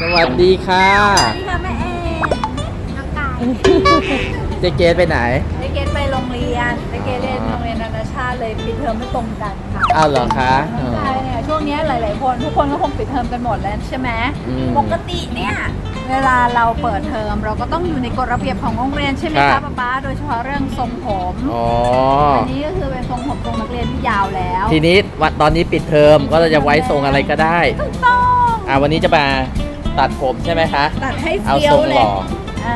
สวัสดีค่ะ นี่ค่ะแม่เอน้องกายเจ๊เกดไปไหน เด็กเกดไปโรงเรียนเด็กเกดเรียนโรงเรียนนานาชาติเลยปิดเทอมไม่ตรงกันค่ะอ้าวเหรอคะน้องกายเนี่ยช่วงนี้หลาย ๆ คนทุกคนก็คงปิดเทอมกันหมดแล้วใช่ไหมอืมปกติเนี่ยเวลาเราเปิดเทอมเราก็ต้องอยู่ในกฎระเบียบของโรงเรียนใช่ไหมครัคะบ ป๊าป๊าโดยเฉพาะเรื่องทรงผมอ๋อ อันนี้ก็คือเป็นทรงผมทรงนักเรียนที่ยาวแล้วทีนี้วันตอนนี้ปิดเทอมก็จะไว้ทรงอะไรก็ได้ ถูกต้อง อ่าวันนี้จะมา ตัดผมใช่ไหมคะ ตัดให้เอาเฟี้ยทวรงเลหยล่อ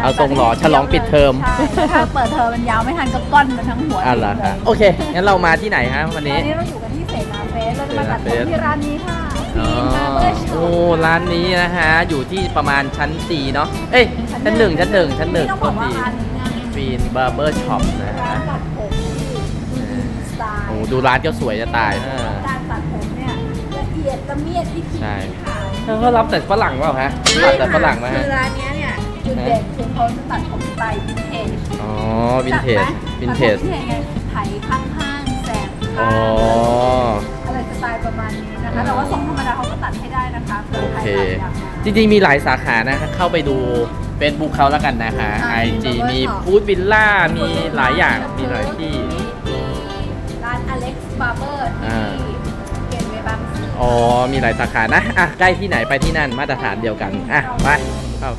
เอาทรงหล่อฉลองปิดเทอม ใช่ถ้าเปิดเทอมมันยาวไม่ทันก็ก้อนมันทั้งหัวอ่าเหรอคะโอเคงั้นเรามาที่ไหนฮะวันตนี้อนนี้เราอยู่กันที่เสนาเฟสเราจะมาตัดผเสมนาเฟสที่ร้านนี้ค่ะอ๋อฟีนบาร์เบอร์ช็อโอ้ปร้านนี้นะฮะ อยู่ที่ประมาณชั้น4เนาะเอ้ยชั้นหนึ่งชั้นหนึ่งชั้นหนึ่งต้องบอกว่าร้านนี้เนี่ยฟีนบาร์เบอร์ช็อปนะร้าฮะนตัดผมที่มีสไตล์ โอ้ดูร้านก็สวยจะตายอ่า การตัดผมเนี่ยละเอียดละเมียดที่พิใช่ถีพิถัน เขาก็รับแต่ฝรั่งเปล่าฮะรับแต่ฝรั่งไหมคืฮะ อร้านเนี้ยเนี่ยจุดเด่นคือเขาจะตัดผมสไตล์วินเทจอ๋อ วินเทจ วินเทจตัดผมวินเทจไงไถข้างๆแสงอ๋ข้าอ งอะไรสไตล์ประมาณนี้นะคะ แต่ว่าทรงธรรมดาเขาก็ตัดให้ได้นะคะเผื่โออใครเคตัดอยากมาจริงๆ มีหลายสาขานะฮะเข้าไปดู Facebook เขาแล้วกันนะคะใช่ IG มีมี Barber Shop ฟู้ดวิลล่า มีหลายอย่าง มีหลายที่ร้านอเล็กซ์บาร์เบอ อ๋อ มีหลายสาขานะ อะ ใกล้ที่ไหนไปที่นั่นมาตรฐานเดียวกัน อะ ไปเข้า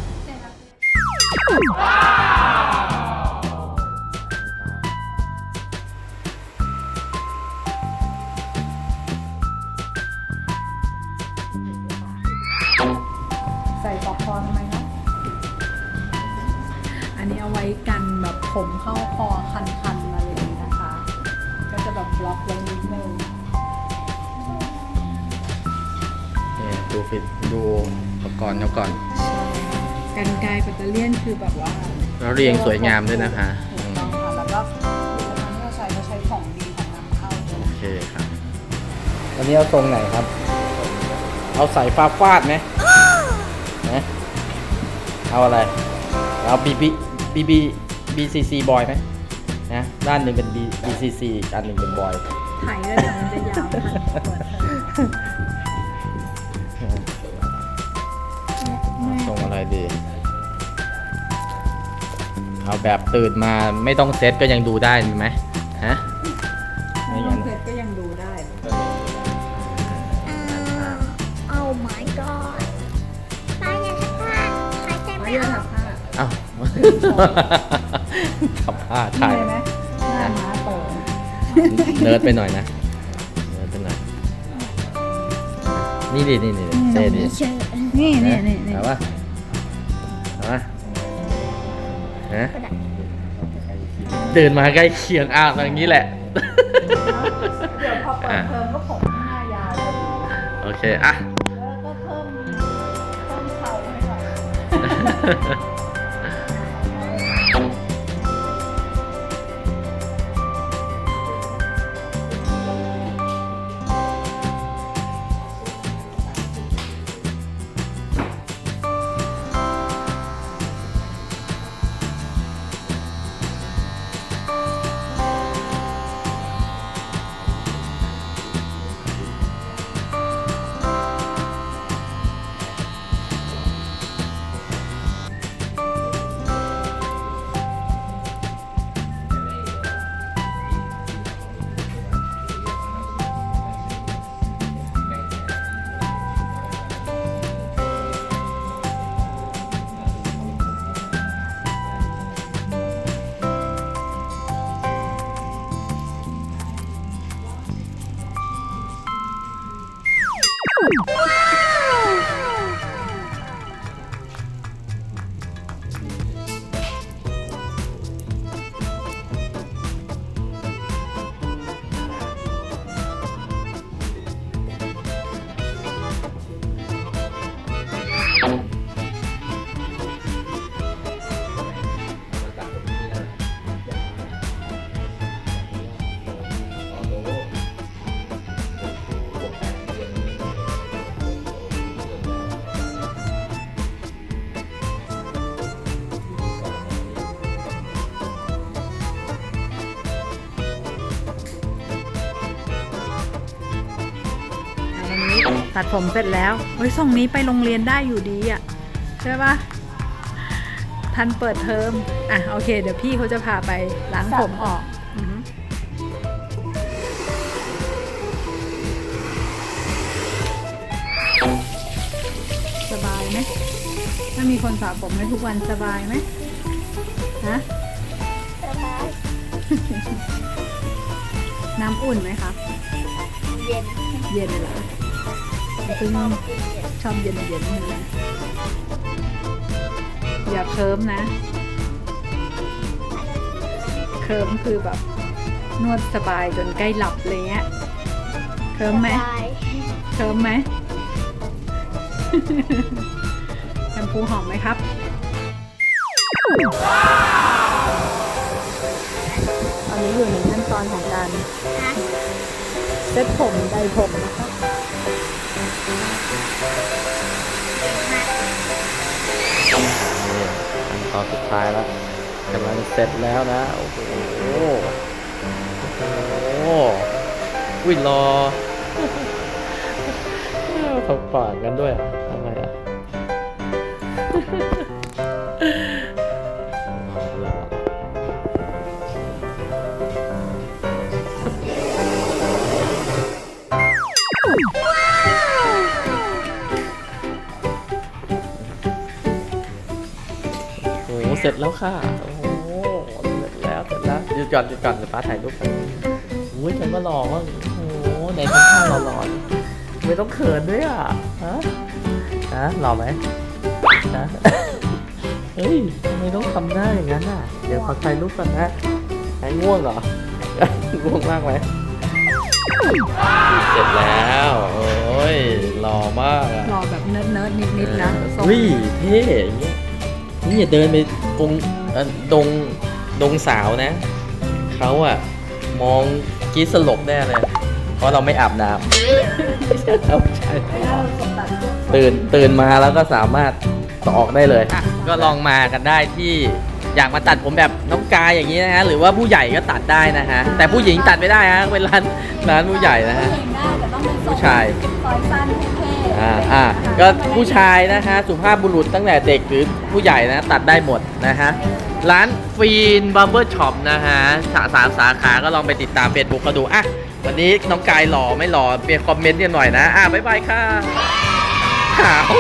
ใส่ปอกคอทำไมเนาะอันนี้เอาไว้กันแบบผมเข้าคอคันๆอะไรอย่างนี้นะคะ ก็จะแบบบล็อกไว้นิดนึง ดูฟิตดูอุปกรณ์เขาก่อนกันไกลแบตเตอเลียนคือแบบว่าแล้วเรียงสวยงามด้วยนะคะถูกต้องค่ะแล้วก็ผลิตภัณฑ์ที่เราใช้เราใช้ของดีของนำเข้าด้วยโอเคครับวันนี้เอาทรงไหนครับ เอาสายฟ้าฟาดไหมนะเอาอะไรเอาบีบีบีบีบีซีซีบอยไหมนะด้านหนึ่งเป็นบีบีซีซีอีกอันหนึ่งเป็นบอยไถแล้วเดี๋ยวมันจะยาวทันเปิดเทอมทร ดี เอาแบบตื่นมาไม่ต้องเซ็ตก็ยังดูได้ไหมฮะ ไม่ไม่ต้องั้งนเสร็จก็ยังดูได้ Oh my god ป้าอย่าทักผ้าหายใจไม่ไม่ยออมอกทำผ้าเอ้าขับผ้าเหถ่ายนื่อยไหมหน้าม้าโตเนิร์ดไปหน่อยนะ เนิร์ดไปหน่อย นี่ดินี่นี่เท่ดิเชื่อนี่นี่นี่นี่เอาปะเอา ฮะตื่นมาใกล้เคียงอ้าวอย่างนี้แหละ เดี๋ยวพอเปิดเทอมก็ผมหน้ายาวเลยโอเค อะ แล้วก็เพิ่มเพิ่มเขาให้หน่อย ตัดผมเสร็จแล้วเฮ้ยส่งนี้ไปโรงเรียนได้อยู่ดีอะใช่ปะทันเปิดเทอมอะโอเค เดี๋ยวพี่เขาจะพาไปล้างผมออกอือฮึสบายไหมถ้ามีคนสระผมให้ทุกวันสบายไหมฮะสบาย น้ำอุ่นไหมครับเย็น เย็นเหร อซึ่งชอบเย็นเย็นๆใช่ไหมอย่าเคิร์มนะ เคิร์มคือแบบ นวดสบายจนใกล้หลับเลยเงี้ยเคิร์มไหมสบายเคิร์มไหมแชมพูหอมไหมครับตอนนี้อยู่ในขั้นตอนของการนะเซ็ตผมไดผมนะครั ตอนสุดท้ายแล้วกำลังเสร็จแล้วนะ โอ้โหโอ้โหวิรอทำปากกันด้วยอะทำไมอะ เสร็จแล้วค่ะ โอ้โห เสร็จแล้ว เสร็จแล้วหยุดก่อนหยุดก่อนเดี๋ยวป้าถ่ายรูปกันอุ้ยฉันว่าหล่อมากโอ้โหในข้างๆเราหล่อๆไม่ต้องเขินด้วยอะ ฮะ ฮะ หล่อไหมฮะเฮ้ยทำไมต้องทำหน้าอย่างนั้นอะ เดี๋ยวขอถ่ายรูปก่อนนะหายง่วงเหรอ ง่วงมากไหมเสร็จแล้ว โอ้ยหล่อมากอะ รอแบบเนิร์ดเนิร์ดนิดๆนะทรง เฮ้ยเท่อย่างเงี้ยนี่อย่าเดินไป กงเอ่อดงดงสาวนะเขาอะมองกรีดสลบแน่เลย เพราะเราไม่อาบน้ำไม่ใช่ครับใช่ไม่น่าสมตัดด้วยตื่นตื่นมาแล้วก็สามารถต่อออกได้เลยอะก็ลองมากันได้ที่ อยากมาตัดผมแบบน้องกายอย่างนี้นะฮะหรือว่าผู้ใหญ่ก็ตัดได้นะฮะแต่ผู้หญิงตัดไม่ได้ฮะเป็นร้านร้านผู้ใหญ่นะฮะ ผู้ชาย ซอยสั้นเท่ๆอ่าอ่าก็ผู้ชายนะฮะสุภาพบุรุษตั้งแต่เด็กหรือผู้ใหญ่นะตัดได้หมดนะฮะร้านฟีนบาร์เบอร์ช็อปนะฮะสาสามสาขาก็ลองไปติดตามเฟซบุ๊กก็ดูอะวันนี้น้องกายหล่อไม่หล่อเปลี่ยนคอมเมนต์กันหน่อยนะ อะบ๊ายบายค่ะขาว